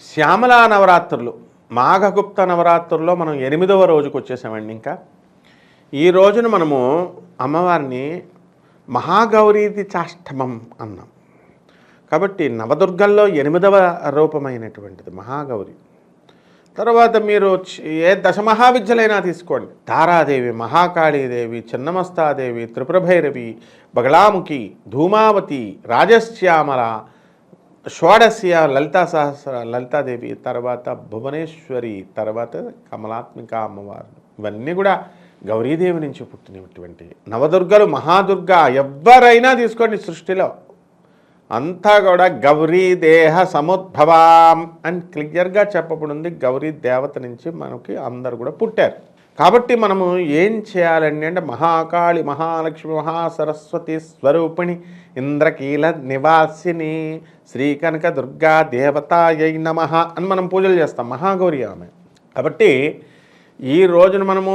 శ్యామలా నవరాత్రులు మాఘగుప్త నవరాత్రుల్లో మనం ఎనిమిదవ రోజుకు వచ్చేసామండి ఇంకా. ఈ రోజున మనము అమ్మవారిని మహాగౌరీది చాష్టమం అన్నాం. కాబట్టి నవదుర్గల్లో ఎనిమిదవ రూపమైనటువంటిది మహాగౌరి. తర్వాత మీరు చ- ఏ దశమహావిద్యలైనా తీసుకోండి. తారాదేవి మహాకాళీదేవి చిన్నమస్తాదేవి త్రిపురభైరవి బగళాముఖి ధూమావతి రాజశ్యామల షోడస్య లలితా సహస్ర లలితాదేవి తర్వాత భువనేశ్వరి తర్వాత కమలాత్మిక అమ్మవారు. ఇవన్నీ కూడా గౌరీదేవి నుంచి పుట్టినటువంటి నవదుర్గలు మహాదుర్గ ఎవ్వరైనా తీసుకోండి సృష్టిలో. అంతా కూడా గౌరీ దేహ సముద్భవాం అని క్లియర్గా చెప్పబడింది. గౌరీ దేవత నుంచి మనకి అందరు కూడా పుట్టారు. కాబట్టి మనము ఏం చేయాలండి అంటే మహాకాళి మహాలక్ష్మి మహాసరస్వతి స్వరూపిణి ఇంద్రకీల నివాసిని శ్రీకనక దుర్గా దేవతాయై నమ అని మనం పూజలు చేస్తాం మహాగౌరి ఆమె. కాబట్టి ఈ రోజున మనము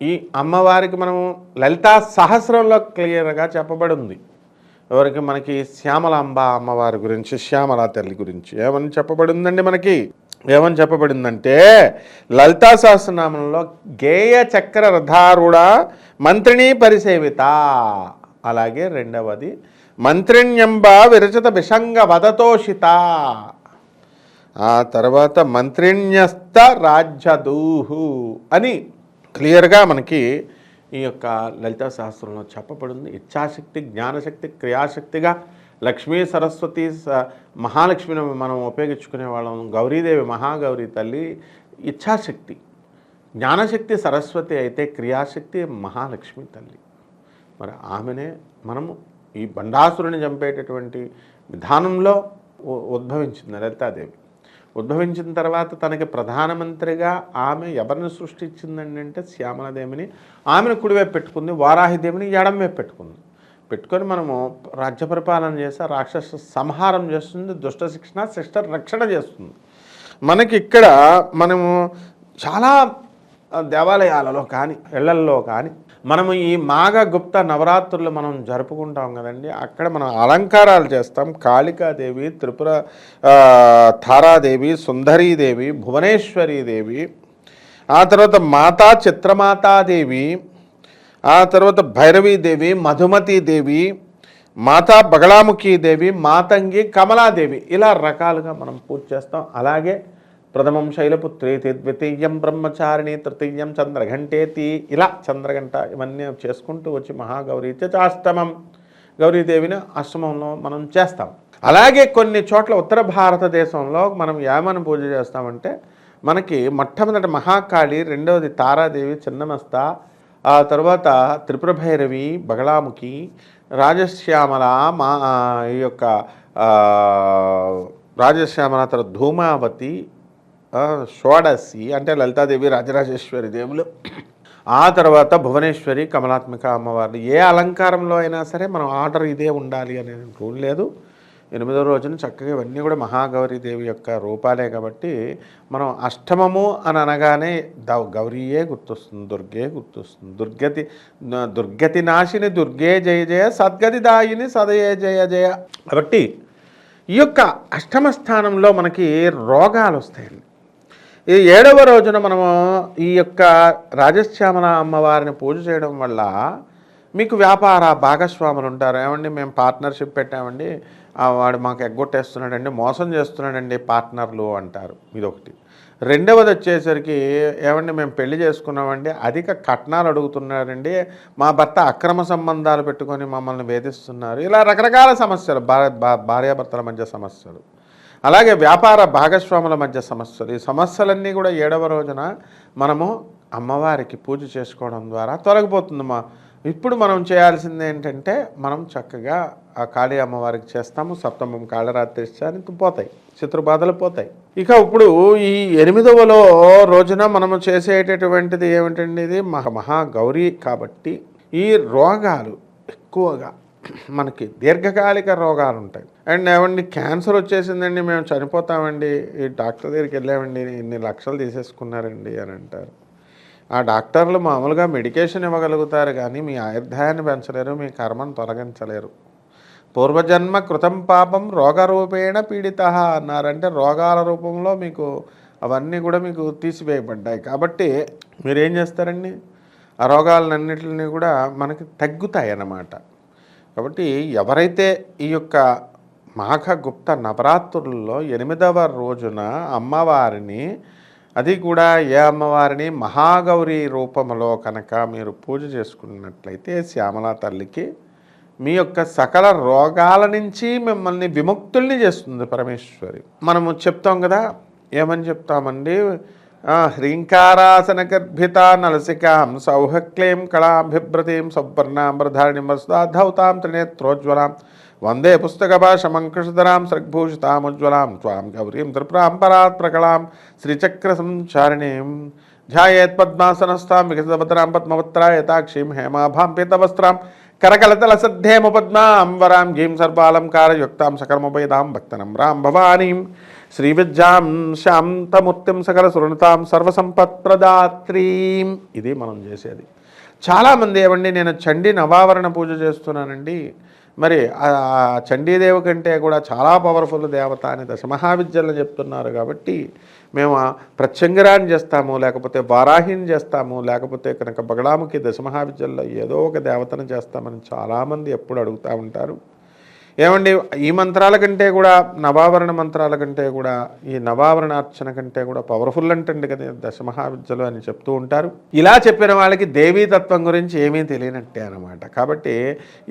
ఈ అమ్మవారికి మనము లలితా సహస్రంలో క్లియర్గా చెప్పబడింది. ఎవరికి మనకి శ్యామలాంబ అమ్మవారి గురించి శ్యామల తల్లి గురించి ఏమని చెప్పబడిందండి మనకి? ఏమని చెప్పబడిందంటే లలితా సహస్రనామంలో గేయ చక్ర రథారుడ మంత్రిణీ పరిసేవిత. అలాగే రెండవది మంత్రిణ్యంబ విరచిత విషంగ వదతోషిత. ఆ తర్వాత మంత్రిణ్యస్త రాజ్యదూహు అని క్లియర్గా మనకి ఈ యొక్క లలితా సహస్రంలో చెప్పబడింది. ఇచ్ఛాశక్తి జ్ఞానశక్తి క్రియాశక్తిగా లక్ష్మీ సరస్వతి స- మహాలక్ష్మిని మనం ఉపయోగించుకునే వాళ్ళం. గౌరీదేవి మహాగౌరీ తల్లి ఇచ్ఛాశక్తి. జ్ఞానశక్తి సరస్వతి అయితే క్రియాశక్తి మహాలక్ష్మి తల్లి. మరి ఆమెనే మనము ఈ బండాసురుని చంపేటటువంటి విధానంలో ఉద్భవించింది లలితాదేవి. ఉద్భవించిన తర్వాత తనకి ప్రధానమంత్రిగా ఆమె ఎవరిని సృష్టించిందండి అంటే శ్యామలదేవిని. ఆమెను కుడివైపు పెట్టుకుంది వారాహిదేవిని ఎడంవైపు పెట్టుకుంది. పెట్టుకొని మనము రాజ్య పరిపాలన చేస్తే రాక్షస సంహారం చేస్తుంది దుష్ట శిక్షణ శిష్ట రక్షణ చేస్తుంది. మనకి ఇక్కడ మనము చాలా దేవాలయాలలో కానీ ఇళ్ళల్లో కానీ మనము ఈ మాఘ గుప్త నవరాత్రులు మనం జరుపుకుంటాం కదండి. అక్కడ మనం అలంకారాలు చేస్తాం. కాళికాదేవి త్రిపుర తారాదేవి సుందరీదేవి భువనేశ్వరీదేవి ఆ తర్వాత మాతా చిత్రమాతాదేవి ఆ తర్వాత భైరవీదేవి మధుమతీదేవి మాతా బగళాముఖీదేవి మాతంగి కమలాదేవి ఇలా రకాలుగా మనం పూజ చేస్తాం. అలాగే ప్రథమం శైలపుత్రేతి ద్వితీయం బ్రహ్మచారిణి తృతీయం చంద్రఘంటేతి. ఇలా చంద్రఘంట ఇవన్నీ చేసుకుంటూ వచ్చి మహాగౌరీ చాష్టమం గౌరీదేవిని అష్టమంలో మనం చేస్తాం. అలాగే కొన్ని చోట్ల ఉత్తర భారతదేశంలో మనం ఏమని పూజ చేస్తామంటే మనకి మొట్టమొదటి మహాకాళి రెండవది తారాదేవి చిన్నమస్త ఆ తర్వాత త్రిపుర భైరవి బగళాముఖి రాజశ్యామల మా ఈ యొక్క రాజశ్యామల తర్వాత ధూమావతి షోడసి అంటే లలితాదేవి రాజరాజేశ్వరి దేవులు. ఆ తర్వాత భువనేశ్వరి కమలాత్మిక అమ్మవారిని ఏ అలంకారంలో అయినా సరే మనం ఆర్డర్ ఇదే ఉండాలి అనే రూల్ లేదు. ఎనిమిదో రోజున చక్కగా ఇవన్నీ కూడా మహాగౌరీ దేవి యొక్క రూపాలే కాబట్టి మనం అష్టమము అని అనగానే దౌ గౌరీయే గుర్తొస్తుంది దుర్గే గుర్తొస్తుంది. దుర్గతి దుర్గతి నాశిని దుర్గే జయ జయ సద్గతి దాయిని సదయే జయ జయ. కాబట్టి ఈ యొక్క అష్టమ స్థానంలో మనకి రోగాలు వస్తాయండి ఈ ఏడవ రోజున మనము ఈ యొక్క రాజశ్యామల అమ్మవారిని పూజ చేయడం వల్ల మీకు వ్యాపార భాగస్వాములు ఉంటారు. ఏమండి మేము పార్ట్నర్షిప్ పెట్టామండి. వాడు మాకు ఎగ్గొట్టేస్తున్నాడండి మోసం చేస్తున్నాడండి పార్ట్నర్లు అంటారు. ఇదొకటి. రెండవది వచ్చేసరికి ఏమండి మేము పెళ్ళి చేసుకున్నామండి అధిక కట్నాలు అడుగుతున్నారండి మా భర్త అక్రమ సంబంధాలు పెట్టుకొని మమ్మల్ని వేధిస్తున్నారు. ఇలా రకరకాల సమస్యలు భా- భార్యాభర్తల మధ్య సమస్యలు. అలాగే వ్యాపార భాగస్వాముల మధ్య సమస్యలు. ఈ సమస్యలన్నీ కూడా ఏడవ రోజున మనము అమ్మవారికి పూజ చేసుకోవడం ద్వారా తొలగిపోతుంది మా ఇప్పుడు మనం చేయాల్సింది ఏంటంటే మనం చక్కగా ఆ కాళీ అమ్మవారికి చేస్తాము సప్తమం కాళరాత్రి పోతాయి శత్రుబాధలు పోతాయి. ఇక ఇప్పుడు ఈ ఎనిమిదవలో రోజున మనము చేసేటటువంటిది ఏమిటండి ఇది? మహా మహాగౌరి కాబట్టి ఈ రోగాలు ఎక్కువగా మనకి దీర్ఘకాలిక రోగాలు ఉంటాయి. అండ్ ఏమండి క్యాన్సర్ వచ్చేసిందండి మేము చనిపోతామండి ఈ డాక్టర్ దగ్గరికి వెళ్ళామండి ఇన్ని లక్షలు తీసేసుకున్నారండి అని అంటారు. ఆ డాక్టర్లు మామూలుగా మెడికేషన్ ఇవ్వగలుగుతారు కానీ మీ ఆయుర్దాయాన్ని పెంచలేరు మీ కర్మను తొలగించలేరు. పూర్వజన్మ కృతం పాపం రోగరూపేణ పీడిత అన్నారంటే రోగాల రూపంలో మీకు అవన్నీ కూడా మీకు తీసివేయబడ్డాయి. కాబట్టి మీరేం చేస్తారండి? ఆ రోగాలన్నింటినీ కూడా మనకి తగ్గుతాయి అన్నమాట కాబట్టి ఎవరైతే ఈ యొక్క మాఘ గుప్త నవరాత్రుల్లో ఎనిమిదవ రోజున అమ్మవారిని అది కూడా ఏ అమ్మవారిని మహాగౌరి రూపంలో కనుక మీరు పూజ చేసుకున్నట్లయితే శ్యామలా తల్లికి మీ యొక్క సకల రోగాల నుంచి మిమ్మల్ని విముక్తుల్ని చేస్తుంది పరమేశ్వరి. మనము చెప్తాం కదా ఏమని చెప్తామండి? హ్రీంకారాసన గర్భిత నలసికాం సౌహక్లేం కళాభిభ్రతీం సౌవర్ణాంబరధారిణిం వసుధాధౌతాం త్రినేత్రోజ్వలాం వందే పుస్తకభాషమంకృషధరాం సృగ్భూషితాముజ్వలాం త్వాం గౌరీం త్రిపురాంపరాత్ ప్రకళాం శ్రీచక్ర సంచారిణీం ధ్యాయేత్ పద్మాసనస్థాం వికసితభద్రాం పద్మవత్రాయతాక్షీం హేమాభాం పీతవస్త్రాం కరకలతలసద్ధేమ పద్మాం వరాం గీం సర్వాలంకారయుక్తాం సకర్మపేదాం భక్తనం రాం భవానీం. శ్రీవిద్యాం శాంతమూర్తిం సకల సురణతాం సర్వసంపత్ప్రదాత్రీం. ఇది మనం చేసేది. చాలామంది ఏమండి నేను చండీ నవావరణ పూజ చేస్తున్నానండి. మరి చండీదేవి కంటే కూడా చాలా పవర్ఫుల్ దేవత అని దశమహావిద్యలు చెప్తున్నారు కాబట్టి మేము ఆ ప్రత్యంగరాన్ని చేస్తాము లేకపోతే వారాహిని చేస్తాము లేకపోతే కనుక బగడాముఖి దశమహావిద్యల్లో ఏదో ఒక దేవతను చేస్తామని చాలామంది ఎప్పుడు అడుగుతూ ఉంటారు. ఏమండి ఈ మంత్రాల కంటే కూడా నవావరణ మంత్రాల కంటే కూడా ఈ నవావరణ అర్చన కంటే కూడా పవర్ఫుల్ అంటండి కదా దశమహావిద్యలు అని చెప్తూ ఉంటారు. ఇలా చెప్పిన వాళ్ళకి దేవీతత్వం గురించి ఏమీ తెలియనట్టే అనమాట కాబట్టి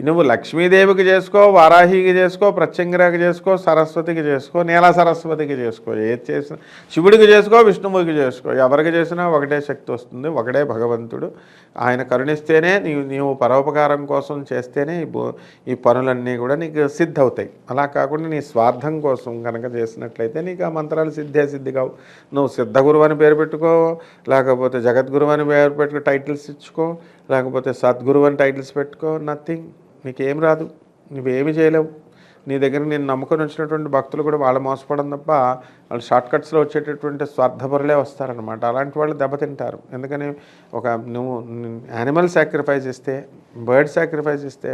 నువ్వు లక్ష్మీదేవికి చేసుకో వారాహికి చేసుకో ప్రత్యంగిరాకి చేసుకో సరస్వతికి చేసుకో నేల సరస్వతికి చేసుకో ఏది చేసినా శివుడికి చేసుకో విష్ణువుకి చేసుకో ఎవరికి చేసినా ఒకటే శక్తి వస్తుంది ఒకటే భగవంతుడు. ఆయన కరుణిస్తేనే నీవు నీవు పరోపకారం కోసం చేస్తేనే ఈ ఈ పనులన్నీ కూడా నీకు సిద్ధవుతాయి. అలా కాకుండా నీ స్వార్థం కోసం కనుక చేసినట్లయితే నీకు ఆ మంత్రాలు సిద్ధే సిద్ధి కావు నువ్వు సిద్ధగురువు అని పేరు పెట్టుకో లేకపోతే జగద్గురువు అని పేరు పెట్టుకో టైటిల్స్ ఇచ్చుకో లేకపోతే సద్గురువు అని టైటిల్స్ పెట్టుకో నథింగ్. నీకేం రాదు. నువ్వేమి చేయలేవు. నీ దగ్గర నేను నమ్ముకొని వచ్చినటువంటి భక్తులు కూడా వాళ్ళు మోసపడడం తప్ప వాళ్ళు షార్ట్ కట్స్లో వచ్చేటటువంటి స్వార్థపరులే వస్తారనమాట అలాంటి వాళ్ళు దెబ్బతింటారు. ఎందుకని ఒక నువ్వు యానిమల్ సాక్రిఫైస్ ఇస్తే బర్డ్ సాక్రిఫైస్ ఇస్తే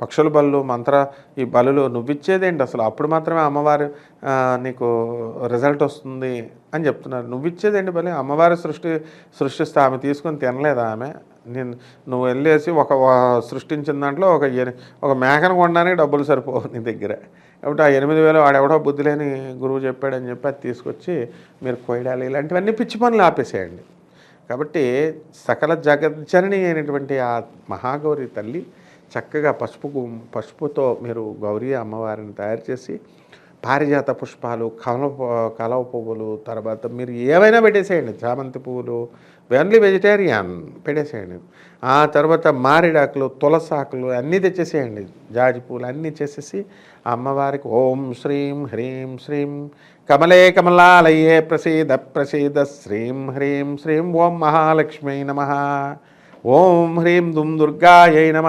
పక్షుల బలు మంత్ర ఈ బలులు నువ్విచ్చేదేంటి? అసలు అప్పుడు మాత్రమే అమ్మవారు నీకు రిజల్ట్ వస్తుంది అని చెప్తున్నారు. నువ్విచ్చేదేంటి బలి? అమ్మవారి సృష్టి సృష్టిస్తే ఆమె తీసుకొని తినలేదా ఆమె? నేను నువ్వు వెళ్ళేసి ఒక సృష్టించిన దాంట్లో ఒక ఒక మేకను కొనడానికి డబ్బులు సరిపోవు నీ దగ్గర. కాబట్టి ఆ ఎనిమిది వేలు వాడెవడో బుద్ధి లేని గురువు చెప్పాడని చెప్పి అది తీసుకొచ్చి మీరు కొయ్యాలి ఇలాంటివన్నీ పిచ్చి పనులు ఆపేసేయండి. కాబట్టి సకల జగజ్జనని అయినటువంటి ఆ మహాగౌరి తల్లి చక్కగా పసుపు పసుపుతో మీరు గౌరీ అమ్మవారిని తయారు చేసి పారిజాత పుష్పాలు కలవ కలవ పువ్వులు తర్వాత మీరు ఏమైనా పెట్టేసేయండి. చామంతి పువ్వులు ఓన్లీ వెజిటేరియన్ పెట్టేసేయండి. ఆ తర్వాత మారిడాకులు తులసాకులు అన్నీ తెచ్చేసేయండి. జాజి పూలు అన్నీ చేసేసి అమ్మవారికి ఓం శ్రీం హ్రీం శ్రీం కమలే కమలాలయే ప్రసీద ప్రసీద శ్రీం హ్రీం శ్రీం ఓం మహాలక్ష్మీ నమ. ఓం హ్రీం దుమ్ దుర్గాయై నమ.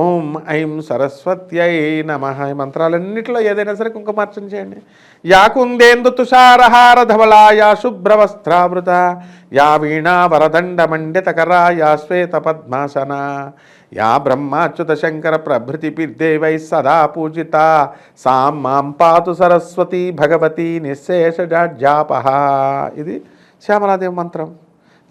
ఓం ఐం సరస్వత్యై నమ. ఈ మంత్రాలన్నింటిలో ఏదైనా సరే కుంకుమార్చన చేయండి. యా కుందేందు తుషారహార ధవళా యా శుభ్రవస్త్రావృత యా వీణా వరదండ మండితకరా యా శ్వేత పద్మాసన. యా బ్రహ్మాచ్యుత శంకర ప్రభృతి పిర్దేవై సదా పూజిత. సాం మాం పాతు సరస్వతి భగవతి నిశేషజాపహ ఇది శ్యామలాదేవి మంత్రం.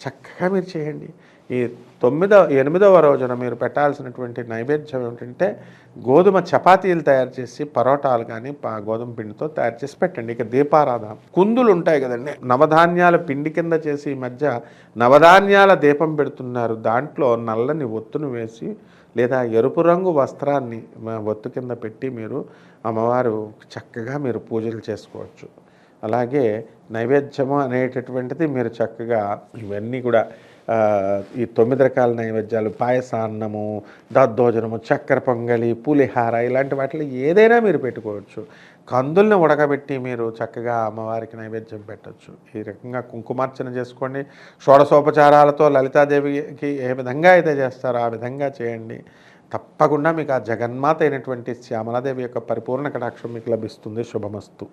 చక్కగా మీరు చేయండి. ఈ తొమ్మిదవ ఎనిమిదవ రోజున మీరు పెట్టాల్సినటువంటి నైవేద్యం ఏమిటంటే గోధుమ చపాతీలు తయారు చేసి పరోటాలు కానీ పా గోధుమ పిండితో తయారు చేసి పెట్టండి. ఇక దీపారాధన. కుందులు ఉంటాయి కదండి. నవధాన్యాల పిండి కింద చేసి ఈ మధ్య నవధాన్యాల దీపం పెడుతున్నారు. దాంట్లో నల్లని ఒత్తును వేసి లేదా ఎరుపు రంగు వస్త్రాన్ని ఒత్తు కింద పెట్టి మీరు అమ్మవారు చక్కగా మీరు పూజలు చేసుకోవచ్చు. అలాగే నైవేద్యము అనేటటువంటిది మీరు చక్కగా ఇవన్నీ కూడా ఈ తొమ్మిది రకాల నైవేద్యాలు పాయసాన్నము దద్దోజనము చక్కెర పొంగలి పులిహార ఇలాంటి వాటిలో ఏదైనా మీరు పెట్టుకోవచ్చు. కందుల్ని ఉడకబెట్టి మీరు చక్కగా అమ్మవారికి నైవేద్యం పెట్టచ్చు. ఈ రకంగా కుంకుమార్చన చేసుకోండి. షోడసోపచారాలతో లలితాదేవికి ఏ విధంగా అయితే చేస్తారో ఆ విధంగా చేయండి. తప్పకుండా మీకు ఆ జగన్మాత అయినటువంటి శ్యామలాదేవి యొక్క పరిపూర్ణ కటాక్షం మీకు లభిస్తుంది. శుభమస్తు.